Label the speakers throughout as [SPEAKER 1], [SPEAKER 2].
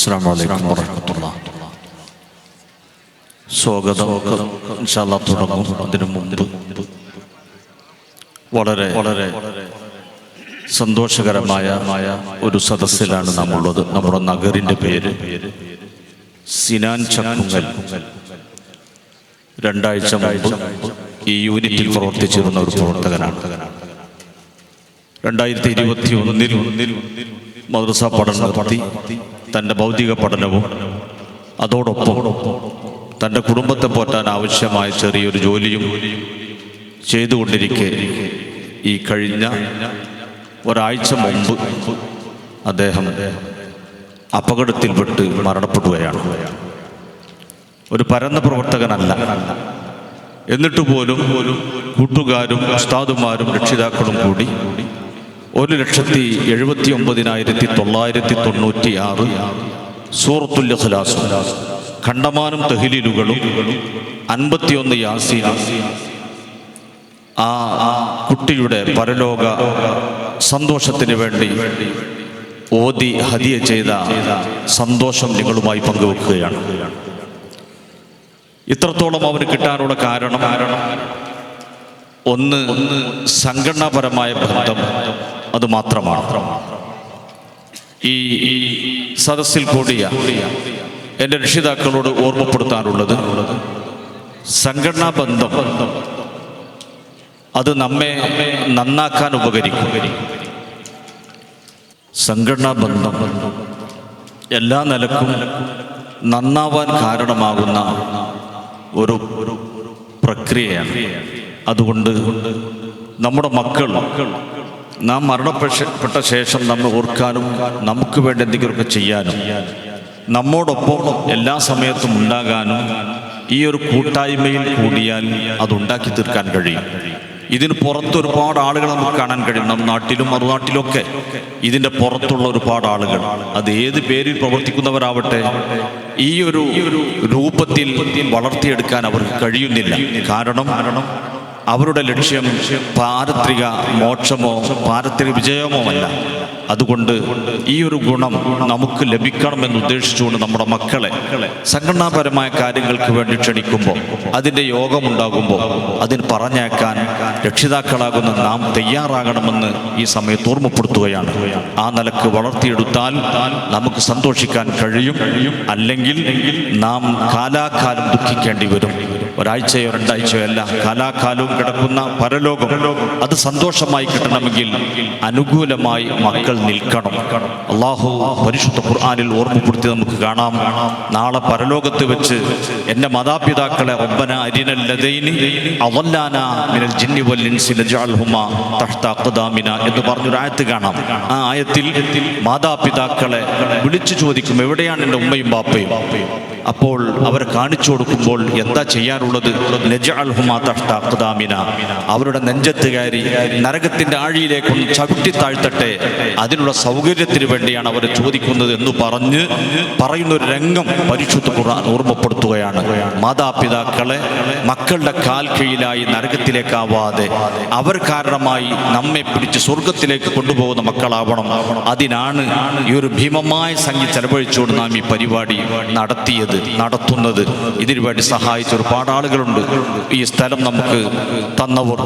[SPEAKER 1] അസ്സാം വലൈക്കും വറഹമത്തുള്ള. സ്വാഗതം. തുടങ്ങും അതിനു മുമ്പ്. വളരെ വളരെ സന്തോഷകരമായ ഒരു സദസ്സിലാണ് നമ്മളുള്ളത്. നമ്മുടെ നഗറിന്റെ പേര് സിനാൻ ചക്കുങ്ങൽ രണ്ടാഴ്ച മുമ്പ് ഈ യൂണിറ്റിൽ പ്രവർത്തിച്ചിരുന്ന ഒരു പ്രവർത്തകനാണ്. രണ്ടായിരത്തി ഇരുപത്തി ഒന്നിൽ മദ്രസ പഠനം നടത്തി. തന്റെ ഭൗതിക പഠനവും അതോടൊപ്പം തന്റെ കുടുംബത്തെ പോറ്റാൻ ആവശ്യമായ ചെറിയൊരു ജോലിയും ചെയ്തുകൊണ്ടിരിക്കെ ഈ കഴിഞ്ഞ ഒരാഴ്ച മുമ്പ് അദ്ദേഹം അപകടത്തിൽപ്പെട്ട് മരണപ്പെടുകയാണ്. ഒരു പരന്ന പ്രവർത്തകനല്ല. എന്നിട്ട് പോലും കൂട്ടുകാരും ഉസ്താദുമാരും രക്ഷിതാക്കളും കൂടി ഒരു ലക്ഷത്തി എഴുപത്തി ഒമ്പതിനായിരത്തി തൊള്ളായിരത്തി തൊണ്ണൂറ്റി ആറ് സൂറത്തുൽ ഇഖ്ലാസ്. ഖണ്ഡമാനം തെഹിലീലുകളും അൻപത്തിയൊന്ന് യാസീന ആ കുട്ടിയുടെ പരലോക സന്തോഷത്തിന് വേണ്ടി ഓതി ഹദിയ ചെയ്ത സന്തോഷം നിങ്ങളുമായി പങ്കുവെക്കുകയാണ്. ഇത്രത്തോളം അവന് കിട്ടാനുള്ള കാരണം. ഒന്ന് സംഘടനാപരമായ ബന്ധം. അത് മാത്രമാണ്. ഈ സദസ്സിൽ കൂടിയ എന്റെ രക്ഷിതാക്കളോട് ഓർമ്മപ്പെടുത്താനുള്ളത് സംഘടനാ ബന്ധം. അത് നമ്മെ നന്നാക്കാൻ ഉപകരിക്കും. സംഘടനാ ബന്ധം എല്ലാ നിലക്കും നന്നാവാൻ കാരണമാകുന്ന ഒരു പ്രക്രിയയാണ്. അതുകൊണ്ട് നമ്മുടെ മക്കൾ നാം മരണപ്പെട്ട ശേഷം നമ്മൾ ഓർക്കാനും നമുക്ക് വേണ്ടി എന്തെങ്കിലുമൊക്കെ ചെയ്യാനും നമ്മോടൊപ്പം എല്ലാ സമയത്തും ഉണ്ടാകാനും ഈ ഒരു കൂട്ടായ്മയിൽ കൂടിയാൽ അതുണ്ടാക്കി തീർക്കാൻ കഴിയും. ഇതിന് പുറത്ത് ഒരുപാട് ആളുകൾ നമുക്ക് കാണാൻ കഴിയും. നമ്മുടെ നാട്ടിലും മറുനാട്ടിലൊക്കെ ഇതിന്റെ പുറത്തുള്ള ഒരുപാട് ആളുകൾ. അത് ഏത് പേരിൽ പ്രവർത്തിക്കുന്നവരാവട്ടെ ഈ ഒരു രൂപത്തിൽ വളർത്തിയെടുക്കാൻ അവർക്ക് കഴിയുന്നില്ല. കാരണം അവരുടെ ലക്ഷ്യം പാരത്രിക മോക്ഷമോ പാരത്രിക വിജയമോ അല്ല. അതുകൊണ്ട് ഈ ഒരു ഗുണം നമുക്ക് ലഭിക്കണമെന്ന് ഉദ്ദേശിച്ചുകൊണ്ട് നമ്മുടെ മക്കളെ സംഘടനാപരമായ കാര്യങ്ങൾക്ക് വേണ്ടി ക്ഷണിക്കുമ്പോൾ അതിന്റെ യോഗമുണ്ടാകുമ്പോൾ അതിന് പറഞ്ഞേക്കാൻ രക്ഷിതാക്കളാകുന്ന നാം തയ്യാറാകണമെന്ന് ഈ സമയത്ത് ഓർമ്മപ്പെടുത്തുകയാണ്. ആ നിലയ്ക്ക് വളർത്തിയെടുത്താൽ നമുക്ക് സന്തോഷിക്കാൻ കഴിയും. അല്ലെങ്കിൽ നാം കാലാകാലം ദുഃഖിക്കേണ്ടി വരും. ഒരാഴ്ചയോ രണ്ടാഴ്ചയോ അല്ല കാലാകാലവും കിടക്കുന്ന പരലോകം. അത് സന്തോഷമായി കിട്ടണമെങ്കിൽ അനുകൂലമായി മക്കൾ നിൽക്കണം. അള്ളാഹു പരിശുദ്ധ ഖുർആാനിൽ ഓർമ്മപ്പെടുത്തി നമുക്ക് കാണാം. നാളെ പരലോകത്ത് വെച്ച് എന്റെ മാതാപിതാക്കളെ അരിനല്ലതൈനി അവല്ലാന മിനൽ ജിന്നി എന്ന് പറഞ്ഞൊരു ആയത്ത് കാണാം. ആ ആയത്തിൽ മാതാപിതാക്കളെ വിളിച്ചു ചോദിക്കും എവിടെയാണ് എന്റെ ഉമ്മയും ബാപ്പയും? അപ്പോൾ അവരെ കാണിച്ചു കൊടുക്കുമ്പോൾ എന്താ ചെയ്യാനുള്ളത് അഖ്ദാമിന അവരുടെ നെഞ്ചത്ത് കയറി നരകത്തിന്റെ ആഴിയിലേക്ക് ചവിട്ടി താഴ്ത്തട്ടെ. അതിനുള്ള സൗകര്യത്തിന് വേണ്ടിയാണ് അവർ ചോദിക്കുന്നത് എന്ന് പറഞ്ഞ് പറയുന്ന ഒരു രംഗം പരിശുദ്ധ ഖുർആൻ ഓർമ്മപ്പെടുത്തുകയാണ്. മാതാപിതാക്കളെ മക്കളുടെ കാൽ കീഴിലായി നരകത്തിലേക്കാവാതെ അവർ കാരണമായി നമ്മെ പിടിച്ച് സ്വർഗത്തിലേക്ക് കൊണ്ടുപോകുന്ന മക്കളാവണം. അതിനാണ് ഈ ഒരു ഭീമമായ സംഖ്യ ചെലവഴിച്ചുകൊണ്ട് നാം ഈ പരിപാടി നടത്തിയത് നടത്തുന്നത്. ഇതിനു വേണ്ടി സഹായിച്ച ഒരുപാട് ആളുകളുണ്ട്. ഈ സ്ഥലം നമുക്ക് തന്നവർ.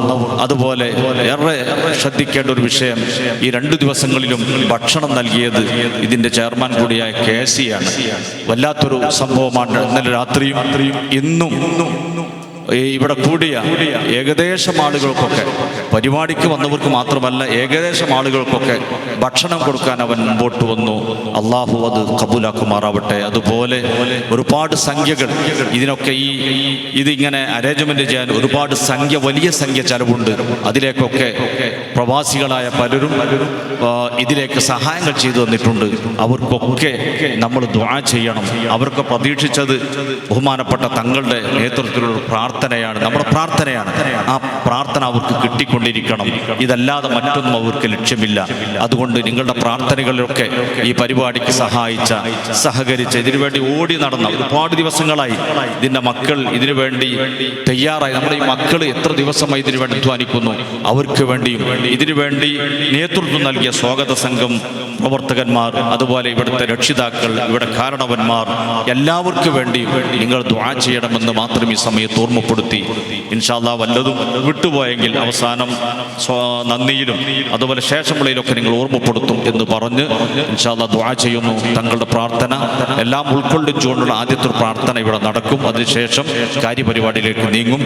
[SPEAKER 1] അതുപോലെ ഏറെ ശ്രദ്ധിക്കേണ്ട ഒരു വിഷയം ഈ രണ്ടു ദിവസങ്ങളിലും ഭക്ഷണം നൽകിയത് ഇതിന്റെ ചെയർമാൻ കൂടിയായ കെ ആണ് വല്ലാത്തൊരു സംഭവമാണ്. ഇന്നലെ രാത്രിയും ഇന്നും ഇവിടെ കൂടിയ ഏകദേശം ആളുകൾക്കൊക്കെ പരിപാടിക്ക് വന്നവർക്ക് മാത്രമല്ല ഏകദേശം ആളുകൾക്കൊക്കെ ഭക്ഷണം കൊടുക്കാൻ അവൻ മുമ്പോട്ട് വന്നു. അള്ളാഹു അത് കബൂലാക്കുമാറാവട്ടെ. അതുപോലെ ഒരുപാട് സംഖ്യകൾ ഇതിനൊക്കെ ഈ ഇതിങ്ങനെ അറേഞ്ച്മെന്റ് ചെയ്യാൻ ഒരുപാട് സംഖ്യ വലിയ സംഖ്യ ചെലവുണ്ട്. അതിലേക്കൊക്കെ പ്രവാസികളായ പലരും ഇതിലേക്ക് സഹായങ്ങൾ ചെയ്തു തന്നിട്ടുണ്ട്. അവർക്കൊക്കെ നമ്മൾ ദ്വാ ചെയ്യണം. അവർക്ക് പ്രതീക്ഷിച്ചത് ബഹുമാനപ്പെട്ട തങ്ങളുടെ നേതൃത്വത്തിലുള്ള പ്രാർത്ഥനയാണ്. നമ്മുടെ പ്രാർത്ഥനയാണ്. ആ പ്രാർത്ഥന അവർക്ക് കിട്ടിക്കൊണ്ടിരിക്കണം ഇതല്ലാതെ മറ്റൊന്നും അവർക്ക് ലക്ഷ്യമില്ല. അതുകൊണ്ട് നിങ്ങളുടെ പ്രാർത്ഥനകളിലൊക്കെ ഈ പരിപാടിക്ക് സഹായിച്ച സഹകരിച്ച ഇതിനുവേണ്ടി ഓടി നടന്ന ഒരുപാട് ദിവസങ്ങളായി ഇതിന്റെ മക്കൾ ഇതിനുവേണ്ടി തയ്യാറായി. നമ്മുടെ ഈ മക്കൾ എത്ര ദിവസമായി ഇതിനു വേണ്ടി അധ്വാനിക്കുന്നു. അവർക്ക് വേണ്ടിയും ഇതിനു വേണ്ടി നേതൃത്വം നൽകിയ സ്വാഗത സംഘം പ്രവർത്തകന്മാർ അതുപോലെ ഇവിടുത്തെ രക്ഷിതാക്കൾ ഇവിടെ കാരണവന്മാർ എല്ലാവർക്കും വേണ്ടി നിങ്ങൾ ദ്വാ ചെയ്യണമെന്ന് മാത്രം ഈ സമയത്ത് ഓർമ്മപ്പെടുത്തി. ഇൻഷാല്ല വല്ലതും വിട്ടുപോയെങ്കിൽ അവസാനം നന്ദിയിലും അതുപോലെ ശേഷമുള്ളതിലൊക്കെ നിങ്ങൾ ഓർമ്മപ്പെടുത്തും എന്ന് പറഞ്ഞ് ഇൻഷാല്ല ദ്വാ ചെയ്യുന്നു. തങ്ങളുടെ പ്രാർത്ഥന എല്ലാം ഉൾക്കൊള്ളിച്ചുകൊണ്ടുള്ള ആദ്യത്തെ പ്രാർത്ഥന ഇവിടെ നടക്കും. അതിനുശേഷം കാര്യപരിപാടിയിലേക്ക് നീങ്ങും.